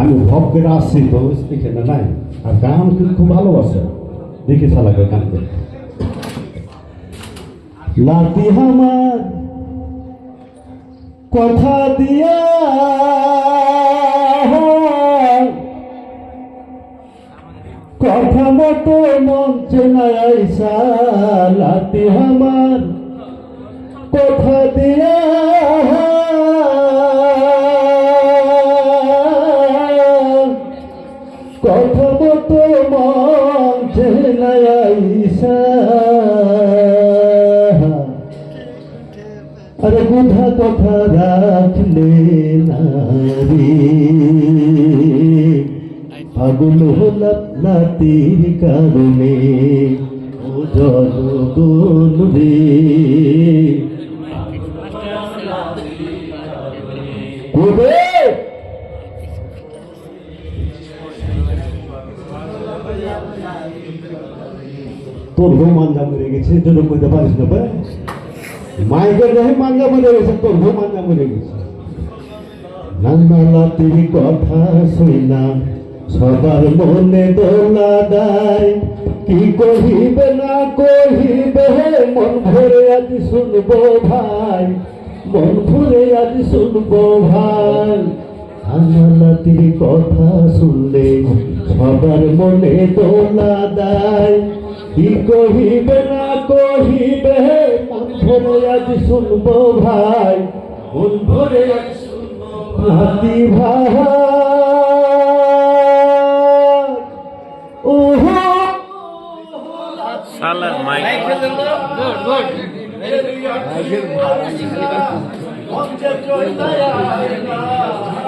আমি ভব করে আসছি তো এখানে নাই। আর গান কিন্তু খুব ভালোবাসে? দেখি চালাকে গান করে। লাতি আমার কথা দিয়া কথা মতো মঞ্চে নাই আইসা। লাতি আমার কথা দিয়া কথা মতো মঞ্চে নাই আরে কথা কথা রাখলে নারী। ফাগুন হলাম নাতির কারণে, ও জনগণ রে। কোবে তোর বউ মাঞ্জা মরে গেছে জন্য কইতে পারিস না, ভাই। মাইকের রহে মাঞ্জা মরে গেছে, তোর বউ মাঞ্জা মরে গেছে। নান্নালা তুই কথা শুইনা সবার মনে দোলা দেয়। কি কহিবে না কহিবে মন ভরে আজ শুনব ভাই, মন ভরে আজ শুনব ভাই। আনালাতির কথা শুনলে সবার মনে দোলা দেয়। কি কহিবে না কহিবে মন ভরে আজ শুনব ভাই। মন ভরে আজ শুনব হাতি ভাই। ওহো মাইক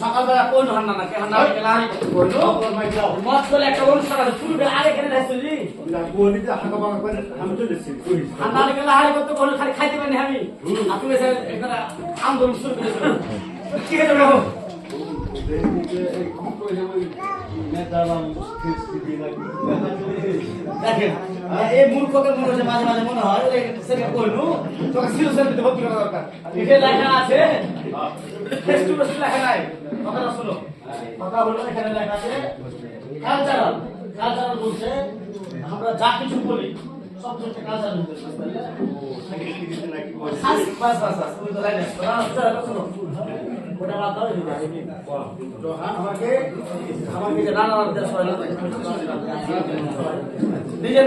সকালবেলা কোন হাত না রাখি? হাত না রাখি লাহি বলল মত করে একটা অনুষ্ঠান আছে শুরু করে আগে কেন রাখছিলি হাত না রাখি লাহি করতে? বলল খালি খাইতে পারি আমি। আর তুমি এসে আন্দোলন শুরু করেছ কি হলো বাবু? দেখেন এই মূর্খকে মনে হচ্ছে মাঝে মাঝে মনে হয় সেটা কইলু তোকে সিরিয়াস দিতে ভর্তি করা দরকার? এটা লেখা আছে। ফেস টু ফেস লেখা নাই। কথাটা শুনো। কথা হলো এখানে লেখা আছে কালচারাল। কালচারাল বলছে আমরা যা কিছু বলি সব কিছু কালচারাল বলতে বাস বাস বাস তুমি তো লাইনে শোনো। ওটা বাদ দাও আমাকে আমাকে রান্না দেশ হয় নিজের